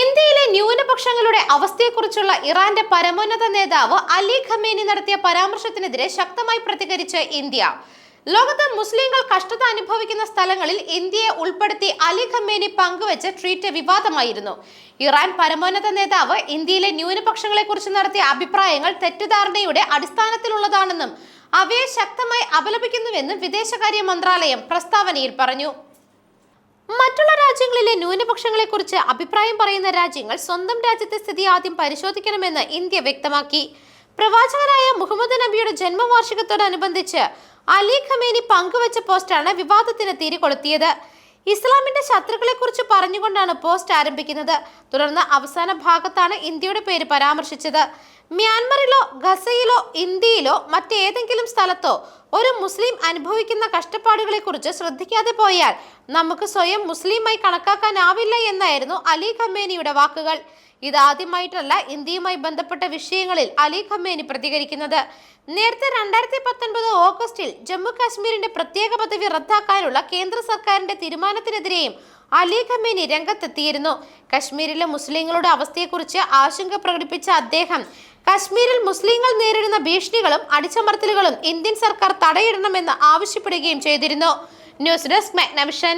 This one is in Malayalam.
ഇന്ത്യയിലെ ന്യൂനപക്ഷങ്ങളുടെ അവസ്ഥയെക്കുറിച്ചുള്ള ഇറാന്റെ പരമോന്നത നേതാവ് അലി ഖമേനി നടത്തിയ പരാമർശത്തിനെതിരെ ശക്തമായി പ്രതികരിച്ച് ഇന്ത്യ. ലോകത്ത് മുസ്ലിങ്ങൾ കഷ്ടത അനുഭവിക്കുന്ന സ്ഥലങ്ങളിൽ ഇന്ത്യയെ ഉൾപ്പെടുത്തി അലി ഖമേനി പങ്കുവച്ച ട്വീറ്റ് വിവാദമായിരുന്നു. ഇറാൻ പരമോന്നത നേതാവ് ഇന്ത്യയിലെ ന്യൂനപക്ഷങ്ങളെക്കുറിച്ച് നടത്തിയ അഭിപ്രായങ്ങൾ തെറ്റിദ്ധാരണയുടെ അടിസ്ഥാനത്തിലുള്ളതാണെന്നും അവയെ ശക്തമായി അപലപിക്കുന്നുവെന്നും വിദേശകാര്യ മന്ത്രാലയം പ്രസ്താവനയിൽ പറഞ്ഞു. രാജ്യങ്ങളിലെ ന്യൂനപക്ഷങ്ങളെക്കുറിച്ച് അഭിപ്രായം പറയുന്ന രാജ്യങ്ങൾ സ്വന്തം രാജ്യത്തെ സ്ഥിതി ആദ്യം പരിശോധിക്കണമെന്ന് ഇന്ത്യ വ്യക്തമാക്കി. പ്രവാചകനായ മുഹമ്മദ് നബിയുടെ ജന്മവാർഷികത്തോടനുബന്ധിച്ച് അലി ഖമേനി പങ്കുവച്ച പോസ്റ്റാണ് വിവാദത്തിന് തിരികൊളുത്തിയത്. ഇസ്ലാമിന്റെ ശത്രുക്കളെക്കുറിച്ച് പറഞ്ഞുകൊണ്ടാണ് പോസ്റ്റ് ആരംഭിക്കുന്നത്. തുടർന്ന് അവസാന ഭാഗത്താണ് ഇന്ത്യയുടെ പേര് പരാമർശിച്ചത്. മ്യാൻമറിലോ ഗസയിലോ ഇന്ത്യയിലോ മറ്റേതെങ്കിലും സ്ഥലത്തോ ഒരു മുസ്ലിം അനുഭവിക്കുന്ന കഷ്ടപ്പാടുകളെക്കുറിച്ച് ശ്രദ്ധിക്കാതെ പോയാൽ നമുക്ക് സ്വയം മുസ്ലിമായി കണക്കാക്കാനാവില്ല എന്നായിരുന്നു അലി ഖമേനിയുടെ വാക്കുകൾ. ഇതാദ്യമായിട്ടല്ല ഇന്ത്യയുമായി ബന്ധപ്പെട്ട വിഷയങ്ങളിൽ അലി ഖമേനി പ്രതികരിക്കുന്നത്. നേരത്തെ രണ്ടായിരത്തി പത്തൊൻപത് ഓഗസ്റ്റിൽ ജമ്മു കാശ്മീരിന്റെ പ്രത്യേക പദവി റദ്ദാക്കാനുള്ള കേന്ദ്ര സർക്കാരിന്റെ തീരുമാനത്തിനെതിരെയും അലി ഖമേനി രംഗത്തെത്തിയിരുന്നു. കശ്മീരിലെ മുസ്ലിങ്ങളുടെ അവസ്ഥയെക്കുറിച്ച് ആശങ്ക പ്രകടിപ്പിച്ച അദ്ദേഹം കശ്മീരിൽ മുസ്ലിങ്ങൾ നേരിടുന്ന ഭീഷണികളും അടിച്ചമർത്തലുകളും ഇന്ത്യൻ സർക്കാർ തടയിടണമെന്ന് ആവശ്യപ്പെടുകയും ചെയ്തിരുന്നു. News desk Magnavision.